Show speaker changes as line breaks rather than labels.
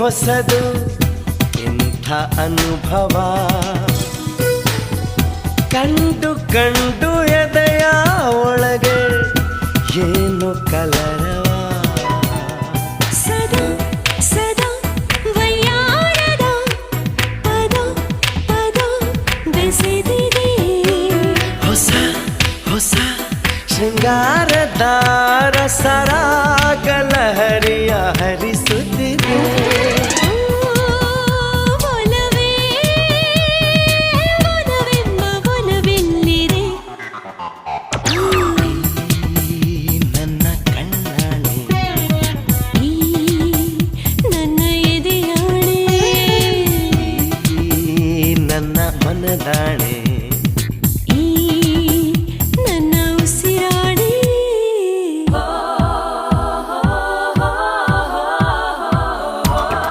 ಹೊಸದು ಇಂಥ ಅನುಭವ. ಕಂಡು ಕಂಡು ಎದೆಯ ಒಳಗೆ ಏನು ಕಲರ
ಸದಾ ಸದಾ ವಯ್ಯಾರದ ಪದ ಪದ ಬೆಸೆದಿದೆ.
ಹೊಸ ಹೊಸ ಶೃಂಗಾರ நானு